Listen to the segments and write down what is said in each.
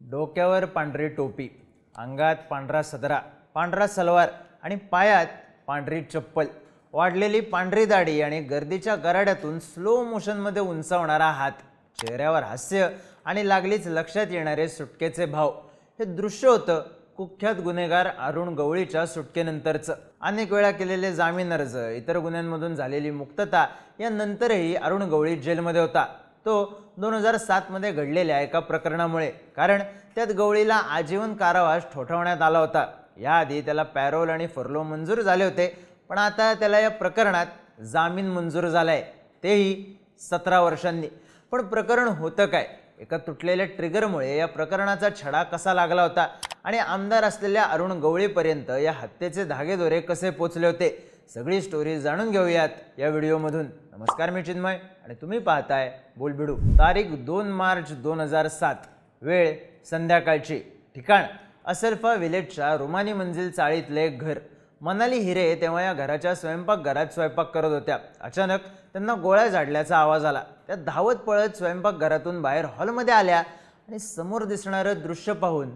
डोक्यावर पांढरी टोपी अंगात पांढरा सदरा पांढरा सलवार आणि पायात पांढरी चप्पल. वाढलेली पांढरी दाढी आणि गर्दीच्या गराड्यातून स्लो मोशनमध्ये उंचावणारा हात चेहऱ्यावर हास्य आणि लागलीच लक्षात येणारे सुटकेचे भाव. हे दृश्य होतं कुख्यात गुन्हेगार अरुण गवळीच्या सुटकेनंतरचं. अनेक वेळा केलेले जामीन अर्ज इतर गुन्ह्यांमधून झालेली मुक्तता यानंतरही अरुण गवळी जेलमध्ये होता. तो दोन हजार सातमध्ये घडलेल्या एका प्रकरणामुळे. कारण त्यात गवळीला आजीवन कारावास ठोठवण्यात आला होता. याआधी त्याला पॅरोल आणि फर्लो मंजूर झाले होते. पण आता त्याला या प्रकरणात जामीन मंजूर झालाय. तेही सतरा वर्षांनी. पण प्रकरण होतं काय? एका तुटलेल्या ट्रिगरमुळे या प्रकरणाचा छडा कसा लागला होता? आणि आमदार असलेल्या अरुण गवळीपर्यंत या हत्येचे धागेदोरे कसे पोचले होते? सगळी स्टोरी जाणून घेऊयात या व्हिडिओमधून. नमस्कार मी चिन्मय आणि तुम्ही पाहताय बोलबिडू. तारीख दोन मार्च दोन हजार सात. वेळ संध्याकाळची. ठिकाण. असल्फा विलेजच्या रुमानी मंजिल चाळीतले एक घर. मनाली हिरे तेव्हा या घराच्या स्वयंपाकघरात स्वयंपाक करत होत्या. अचानक त्यांना गोळ्या झाडल्याचा आवाज आला. त्या धावत पळत स्वयंपाकघरातून बाहेर हॉलमध्ये आल्या आणि समोर दिसणारं दृश्य पाहून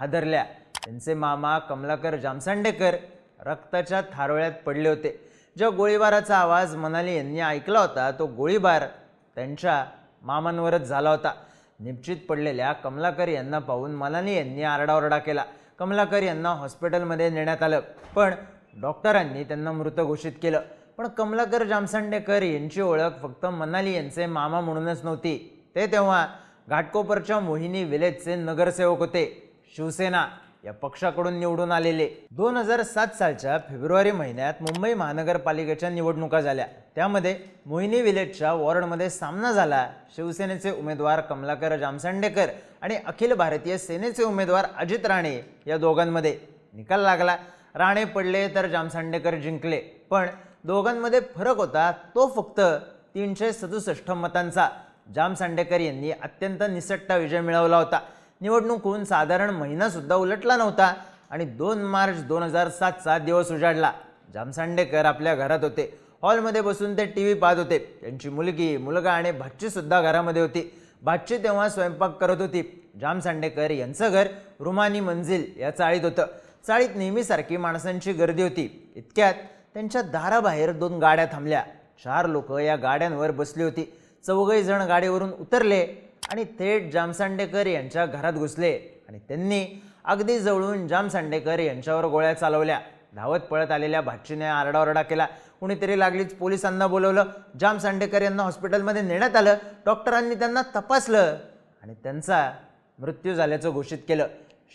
हादरल्या. त्यांचे मामा कमलाकर जामसांडेकर रक्ताच्या थारोळ्यात पडले होते. ज्या गोळीबाराचा आवाज मनाली यांनी ऐकला होता तो गोळीबार त्यांच्या मामांवरच झाला होता. निश्चित पडलेल्या कमलाकर यांना पाहून मनाली यांनी आरडाओरडा केला. कमलाकर यांना हॉस्पिटलमध्ये नेण्यात आलं पण डॉक्टरांनी त्यांना मृत घोषित केलं. पण कमलाकर जामसांडेकर यांची ओळख फक्त मनाली यांचे मामा म्हणूनच नव्हती. ते तेव्हा घाटकोपरच्या मोहिनी विलेजचे नगरसेवक होते. शिवसेना या पक्षाकडून निवडून आलेले. दोन हजार सात सालच्या फेब्रुवारी महिन्यात मुंबई महानगरपालिकेच्या निवडणुका झाल्या. त्यामध्ये मोहिनी विलेजच्या वॉर्डमध्ये सामना झाला. शिवसेनेचे उमेदवार कमलाकर जामसांडेकर आणि अखिल भारतीय सेनेचे उमेदवार अजित राणे या दोघांमध्ये निकाल लागला. राणे पडले तर जामसांडेकर जिंकले. पण दोघांमध्ये फरक होता तो फक्त तीनशे सदुसष्ट मतांचा. जाम सांडेकर यांनी अत्यंत निसट्टा विजय मिळवला होता. निवडणूक होऊन साधारण महिनासुद्धा उलटला नव्हता आणि दोन मार्च दोन हजार सातचा दिवस उजाडला. जामसांडेकर आपल्या घरात होते. हॉलमध्ये बसून ते टी व्ही पाहत होते. त्यांची मुलगी मुलगा आणि भाचीसुद्धा घरामध्ये होती. भाची तेव्हा स्वयंपाक करत होती. जामसांडेकर यांचं घर रुमानी मंजिल या चाळीत होतं. चाळीत नेहमीसारखी माणसांची गर्दी होती. इतक्यात त्यांच्या दाराबाहेर दोन गाड्या थांबल्या. चार लोक या गाड्यांवर बसली होती. चौघही जण गाडीवरून उतरले. आणि थेट जामसांडेकर यांच्या घरात घुसले आणि त्यांनी अगदी जवळून जामसांडेकर यांच्यावर गोळ्या चालवल्या. धावत पळत आलेल्या भाचीने आरडाओरडा केला. कुणीतरी लागलीच पोलिसांना बोलवलं. जाम सांडेकर यांना हॉस्पिटलमध्ये नेण्यात आलं. डॉक्टरांनी त्यांना तपासलं आणि त्यांचा मृत्यू झाल्याचं घोषित केलं.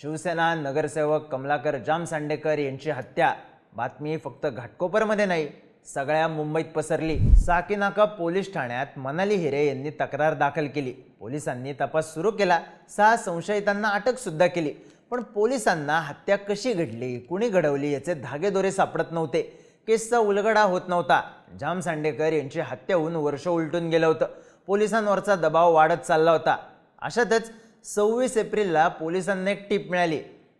शिवसेना नगरसेवक कमलाकर जाम सांडेकर यांची हत्या. बातमी फक्त घाटकोपरमध्ये नाही सगळ्या मुंबईत पसरली. साकीनाका पोलीस ठाण्यात मनाली हिरे यांनी तक्रार दाखल केली. पोलिसांनी तपास सुरू केला. सहा संशयितांना अटकसुद्धा केली. पण पोलिसांना हत्या कशी घडली कुणी घडवली याचे धागेदोरे सापडत नव्हते. केसचा उलगडा होत नव्हता. जाम सांडेकर यांची हत्या होऊन वर्ष उलटून गेलं होतं. पोलिसांवरचा दबाव वाढत चालला होता. अशातच सव्वीस एप्रिलला पोलिसांना एक टीप मिळाली.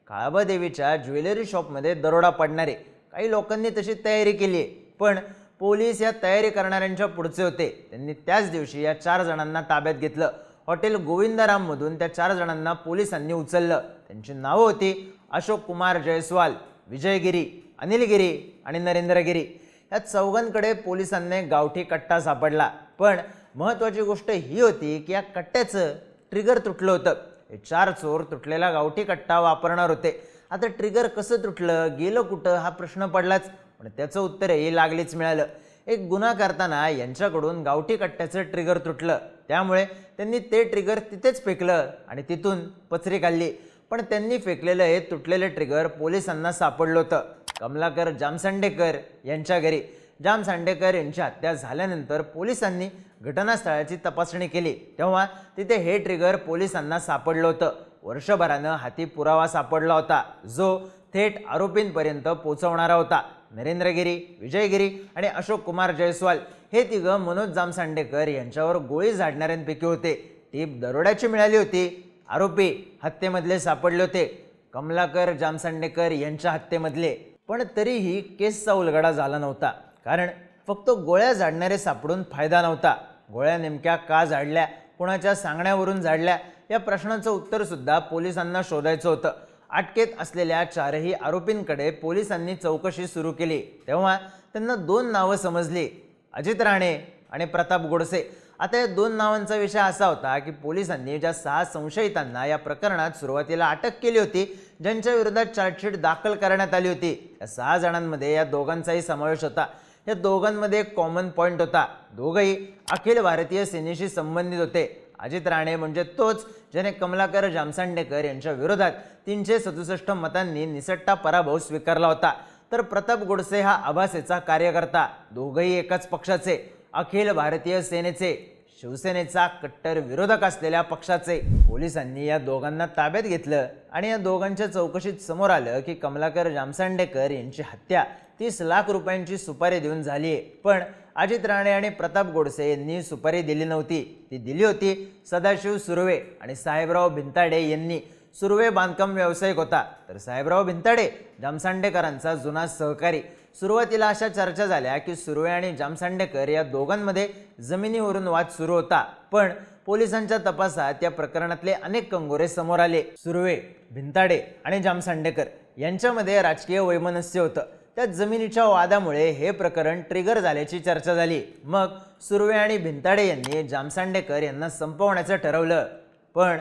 काळाबादेवीच्या ज्वेलरी शॉपमध्ये दरोडा पडणारे. काही लोकांनी तशी तयारी केली आहे. पण पोलीस या तयारी करणाऱ्यांच्या पुढचे होते. त्यांनी त्याच दिवशी या चार जणांना ताब्यात घेतलं. हॉटेल गोविंदराममधून त्या चार जणांना पोलिसांनी उचललं. त्यांची नावं होती अशोक कुमार जयस्वाल विजयगिरी अनिलगिरी आणि नरेंद्रगिरी या चौघांकडे पोलिसांनी गावठी कट्टा सापडला. पण महत्त्वाची गोष्ट ही होती की या कट्ट्याचं ट्रिगर तुटलं होतं. हे चार चोर तुटलेला गावठी कट्टा वापरणार होते. आता ट्रिगर कसं तुटलं गेलं कुठं हा प्रश्न पडलाच. पण त्याचं उत्तरही लागलीच मिळालं. एक गुन्हा करताना यांच्याकडून गावठी कट्ट्याचं ट्रिगर तुटलं. त्यामुळे त्यांनी ते ट्रिगर तिथेच फेकलं आणि तिथून पचरी काढली. पण त्यांनी फेकलेलं हे तुटलेलं ट्रिगर पोलिसांना सापडलं होतं. कमलाकर जामसांडेकर यांच्या घरी. जाम सांडेकर यांची हत्या झाल्यानंतर पोलिसांनी घटनास्थळाची तपासणी केली. तेव्हा तिथे हे ट्रिगर पोलिसांना सापडलं होतं. वर्षभरानं हाती पुरावा सापडला होता. जो थेट आरोपींपर्यंत पोचवणारा होता. नरेंद्रगिरी विजयगिरी आणि अशोक कुमार जयस्वाल हे तिघं मनोज जामसांडेकर यांच्यावर गोळी झाडणाऱ्यांपैकी होते. टीप दरोड्याची मिळाली होती. आरोपी हत्येमधले सापडले होते. कमलाकर जामसांडेकर यांच्या हत्येमधले. पण तरीही केसचा उलगडा झाला नव्हता. कारण फक्त गोळ्या झाडणारे सापडून फायदा नव्हता. गोळ्या नेमक्या का झाडल्या? कोणाच्या सांगण्यावरून झाडल्या? या प्रश्नाचं उत्तर सुद्धा पोलिसांना शोधायचं होतं. अटकेत असलेल्या चारही आरोपींकडे पोलिसांनी चौकशी सुरू केली. तेव्हा त्यांना दोन नावं समजली अजित राणे आणि प्रताप गोडसे. आता या दोन नावांचा विषय असा होता की पोलिसांनी ज्या सहा संशयितांना या प्रकरणात सुरुवातीला अटक केली होती ज्यांच्या विरोधात चार्जशीट दाखल करण्यात आली होती या सहा जणांमध्ये या दोघांचाही समावेश होता. या दोघांमध्ये एक कॉमन पॉईंट होता. दोघंही अखिल भारतीय सेनेशी संबंधित होते. अजित राणे म्हणजे तोच ज्याने कमलाकर जामसांडेकर यांच्या विरोधात तीनशे सदुसष्ट मतांनी निसट्टा पराभव स्वीकारला होता. तर प्रताप गोडसे हा आभासेचा कार्यकर्ता. दोघंही एकाच पक्षाचे. अखिल भारतीय सेनेचे. शिवसेनेचा कट्टर विरोधक असलेल्या पक्षाचे पोलिसांनी या दोघांना ताब्यात घेतलं आणि या दोघांच्या चौकशीत समोर आलं की कमलाकर जामसांडेकर यांची हत्या तीस लाख रुपयांची सुपारी देऊन झाली आहे पण अजित राणे आणि प्रताप गोडसे यांनी सुपारी दिली नव्हती. ती दिली होती सदाशिव सुर्वे आणि साहेबराव भिंताडे यांनी. सुर्वे बांधकाम व्यावसायिक होता. तर साहेबराव भिंताडे जामसांडेकरांचा जुना सहकारी. सुरुवातीला अशा चर्चा झाल्या की सुर्वे आणि जामसांडेकर या दोघांमध्ये जमिनीवरून वाद सुरू होता. पण पोलिसांच्या तपासात या प्रकरणातले अनेक कंगोरे समोर आले. सुर्वे भिंताडे आणि जामसांडेकर यांच्यामध्ये राजकीय वैमनस्य होतं. त्या जमिनीच्या वादामुळे हे प्रकरण ट्रिगर झाल्याची चर्चा झाली. मग सुर्वे आणि भिंताडे यांनी जामसांडेकर यांना संपवण्याचं ठरवलं. पण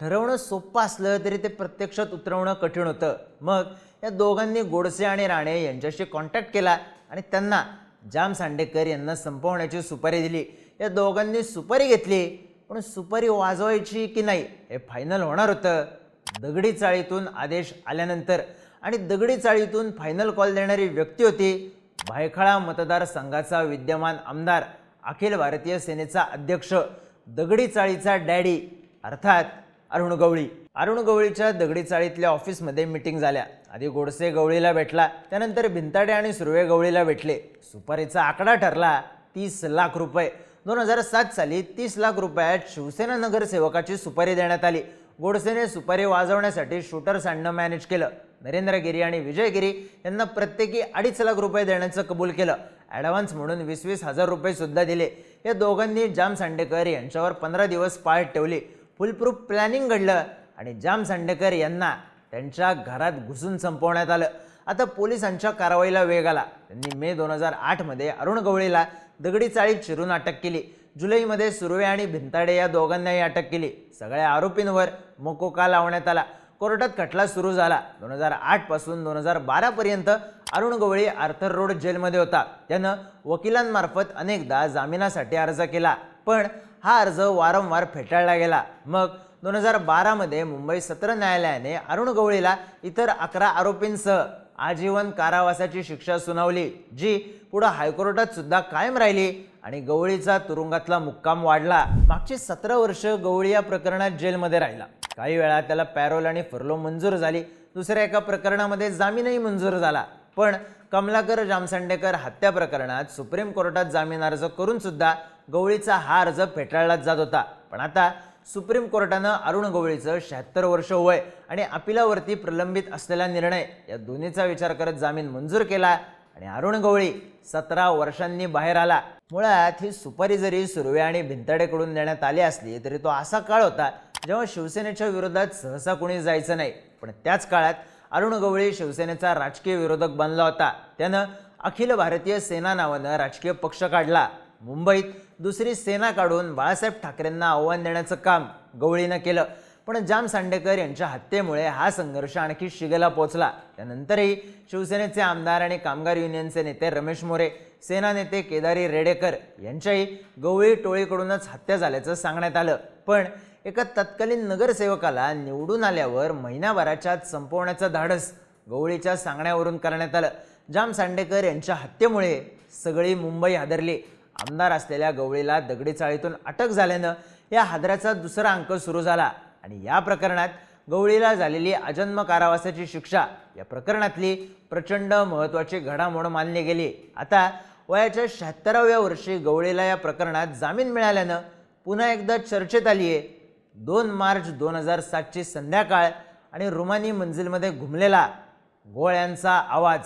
ठरवणं सोपं असलं तरी ते प्रत्यक्षात उतरवणं कठीण होतं. मग या दोघांनी गोडसे आणि राणे यांच्याशी कॉन्टॅक्ट केला आणि त्यांना जाम सांडेकर यांना संपवण्याची सुपारी दिली. या दोघांनी सुपारी घेतली पण सुपारी वाजवायची की नाही हे फायनल होणार होतं. दगडी चाळीतून आदेश आल्यानंतर आणि दगडी चाळीतून फायनल कॉल देणारी व्यक्ती होती भायखळा मतदारसंघाचा विद्यमान आमदार अखिल भारतीय सेनेचा अध्यक्ष दगडी चाळीचा डॅडी. अर्थात अरुण गवळी अरुण गवळीच्या दगडी चाळीतल्या ऑफिसमध्ये मिटिंग झाल्या. आधी गोडसे गवळीला भेटला त्यानंतर भिंताडे आणि सुर्वे गवळीला भेटले. सुपारीचा आकडा ठरला तीस लाख रुपये. दोन हजार सात साली तीस लाख रुपयात शिवसेना नगरसेवकाची सुपारी देण्यात आली. गोडसेने सुपारी वाजवण्यासाठी शूटर्स आणणं मॅनेज केलं. नरेंद्र गिरी आणि विजय गिरी यांना प्रत्येकी अडीच लाख रुपये देण्याचं कबूल केलं. ॲडव्हान्स म्हणून वीस वीस हजार रुपये सुद्धा दिले. या दोघांनी जाम सांडेकर यांच्यावर पंधरा दिवस पाळत ठेवली. फुलप्रूफ प्लॅनिंग घडलं आणि जाम सांडेकर यांना त्यांच्या घरात घुसून संपवण्यात आलं. आता पोलिसांच्या कारवाईला वेग आला. त्यांनी मे दोन हजार आठमध्ये अरुण गवळीला दगडी चाळीत चिरून अटक केली. जुलैमध्ये सुर्वे आणि भिंताडे या दोघांनाही अटक केली. सगळ्या आरोपींवर मोकोका लावण्यात आला. कोर्टात खटला सुरू झाला. दोन हजार आठपासून दोन हजार बारापर्यंत अरुण गवळी आर्थर रोड जेलमध्ये होता. त्यानं वकिलांमार्फत अनेकदा जामिनासाठी अर्ज केला. पण हा अर्ज वारंवार फेटाळला गेला. मग दोन हजार बारामध्ये मुंबई सत्र न्यायालयाने अरुण गवळीला इतर अकरा आरोपींसह आजीवन कारावासाची शिक्षा सुनावली जी पुढं हायकोर्टात सुद्धा कायम राहिली आणि गवळीचा तुरुंगातला मुक्काम वाढला. मागची सतरा वर्ष गवळी या प्रकरणात जेलमध्ये राहिला. काही वेळा त्याला पॅरोल आणि फर्लो मंजूर झाली. दुसऱ्या एका प्रकरणामध्ये जामीनही मंजूर झाला. पण कमलाकर जामसांडेकर हत्या प्रकरणात सुप्रीम कोर्टात जामीन अर्ज करून सुद्धा गवळीचा हा अर्ज फेटाळलाच जात होता. पण आता सुप्रीम कोर्टानं अरुण गवळीचं शहात्तर वर्ष वय आणि अपिलावरती प्रलंबित असलेला निर्णय या दोन्हीचा विचार करत जामीन मंजूर केला आणि अरुण गवळी सतरा वर्षांनी बाहेर आला. मुळात ही सुपारी जरी सुर्वे आणि भिंताडेकडून देण्यात आली असली तरी तो असा काळ होता जेव्हा शिवसेनेच्या विरोधात सहसा कोणी जायचं नाही. पण त्याच काळात अरुण गवळी शिवसेनेचा राजकीय विरोधक बनला होता. त्यानं अखिल भारतीय सेना नावानं राजकीय पक्ष काढला. मुंबईत दुसरी सेना काढून बाळासाहेब ठाकरेंना आव्हान देण्याचं काम गवळीनं केलं. पण जाम सांडेकर यांच्या हत्येमुळे हा संघर्ष आणखी शिगेला पोचला. त्यानंतरही शिवसेनेचे आमदार आणि कामगार युनियनचे नेते रमेश मोरे सेना नेते केदारी रेडेकर यांच्याही गवळी टोळीकडूनच हत्या झाल्याचं सांगण्यात आलं. पण एका तत्कालीन नगरसेवकाला निवडून आल्यावर महिनाभराच्या संपवण्याचं धाडस गवळीच्या सांगण्यावरून करण्यात आलं. जाम सांडेकर यांच्या हत्येमुळे सगळी मुंबई हादरली. आमदार असलेल्या गवळीला दगडी चाळीतून अटक झाल्यानं या हादऱ्याचा दुसरा अंक सुरू झाला. आणि या प्रकरणात गवळीला झालेली अजन्म कारावासाची शिक्षा या प्रकरणातली प्रचंड महत्त्वाची घडामोड मानली गेली. आता वयाच्या शहात्तराव्या वर्षी गवळीला या प्रकरणात जामीन मिळाल्यानं पुन्हा एकदा चर्चेत आली आहे. दोन मार्च दोन हजार सातची संध्याकाळ आणि रुमानी मंजिलमध्ये घुमलेला गोळ्यांचा आवाज.